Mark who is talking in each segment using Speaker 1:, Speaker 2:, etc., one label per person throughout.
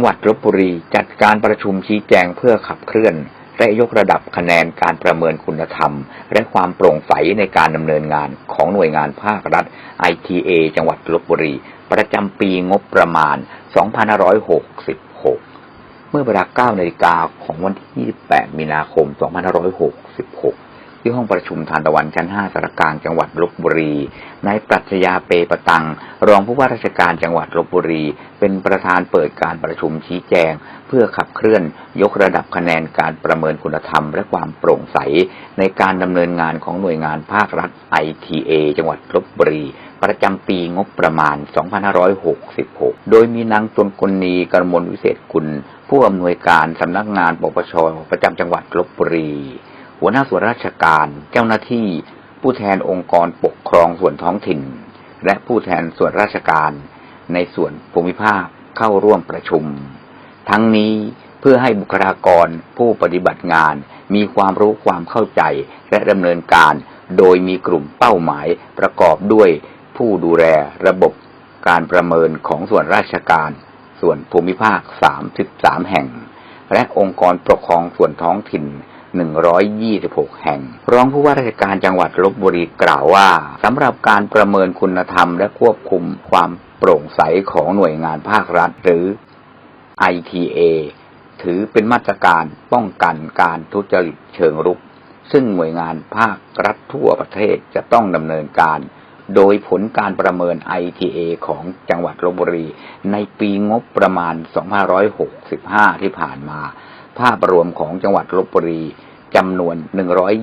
Speaker 1: งหวัดลบบุรีจัดการประชุมชี้แจงเพื่อขับเคลื่อน และยกระดับคะแนนการประเมินคุณธรรม และความโปร่งใสในการดำเนินงานของหน่วยงานภาครัฐ ITA จังหวัดลบบุรี ประจำปีงบประมาณ 2566 เมื่อเวลา9นาฬิกาของวันที่ 28 มีนาคม 2566 ที่ห้องประชุมทานตะวันชั้น 5สารกลางจังหวัดลบบุรี นายปรัชญาเปปตัง รองผู้ว่าราชการจังหวัดลบบุรี เป็นประธานเปิดการประชุมชี้แจง เพื่อขับเคลื่อนยกระดับคะแนนการประเมินคุณธรรม และความโปร่งใส ในการดำเนินงานของหน่วยงานภาครัฐ ITA จังหวัดลบบุรี ประจำปีงบประมาณ 2566 โดยมีนางตนกลนีกรมลวิเศษกุลผู้อำนวยการสำนักงานปปชประจำจังหวัดลบบุรี หัวหน้าส่วนราชการ เจ้าหน้าที่ ผู้แทนองค์กรปกครองส่วนท้องถิ่น และผู้แทนส่วนราชการ ในส่วนภูมิภาคเข้าร่วมประชุม ทั้งนี้เพื่อให้บุคลากรผู้ปฏิบัติงาน มีความรู้ความเข้าใจและดำเนินการ โดยมีกลุ่มเป้าหมายประกอบด้วย ผู้ดูแลระบบการประเมินของส่วนราชการ ส่วนภูมิภาค 33 แห่ง และองค์กรปกครองส่วนท้องถิ่น 126 แห่ง รองผู้ว่าราชการจังหวัดลบบุรีกล่าวว่าสำหรับการประเมินคุณธรรมและควบคุมความโปร่งใสของหน่วยงานภาครัฐหรือ ITA ถือเป็นมาตรการป้องกันการทุจริตเชิงรุก ซึ่งหน่วยงานภาครัฐทั่วประเทศจะต้องดำเนินการ โดยผลการประเมิน ITA ของจังหวัดลบบุรี ในปีงบประมาณ 2565 ที่ผ่านมา ภาพรวมของจังหวัดลบบุรีจำนวน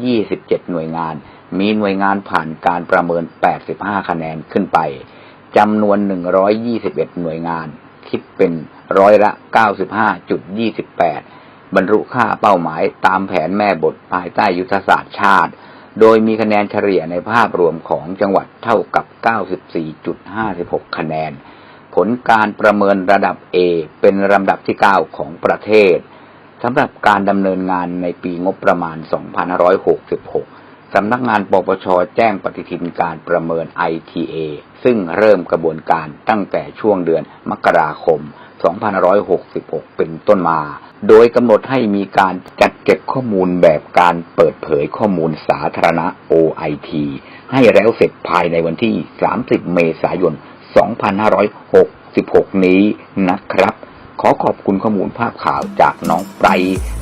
Speaker 1: 127 หน่วยงาน มีหน่วยงานผ่านการประเมิน 85 คะแนนขึ้นไปจำนวน 121 หน่วยงาน คิดเป็นร้อยละ 95.28 บรรลุค่าเป้าหมายตามแผนแม่บทภายใต้ยุทธศาสตร์ชาติ โดยมีคะแนนเฉลี่ยในภาพรวมของจังหวัดเท่ากับ 94.56 คะแนน ผลการประเมินระดับ A เป็นลำดับที่ 9 ของประเทศ สำหรับการดำเนินงานในปีงบประมาณ 2566 สำนักงานปปชแจ้งปฏิทินการประเมิน ITA ซึ่งเริ่มกระบวนการตั้งแต่ช่วงเดือนมกราคม 2566 เป็นต้นมา โดยกำหนดให้มีการจัดเก็บข้อมูลแบบการเปิดเผยข้อมูลสาธารณะ OIT ให้แล้วเสร็จภายในวันที่ 30 เมษายน 2566 นี้นะครับ ขอขอบคุณข้อมูลภาพข่าวจากน้องไพร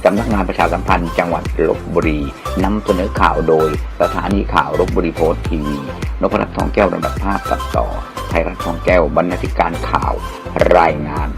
Speaker 1: สำนักงานประชาสัมพันธ์จังหวัดลบบุรีนำเสนอข่าวโดยสถานีข่าวลบบุรีโพสต์ทีวีนพรัตน์ทองแก้วลำดับภาพตัดต่อไทยรัฐทองแก้วบรรณาธิการข่าวรายงาน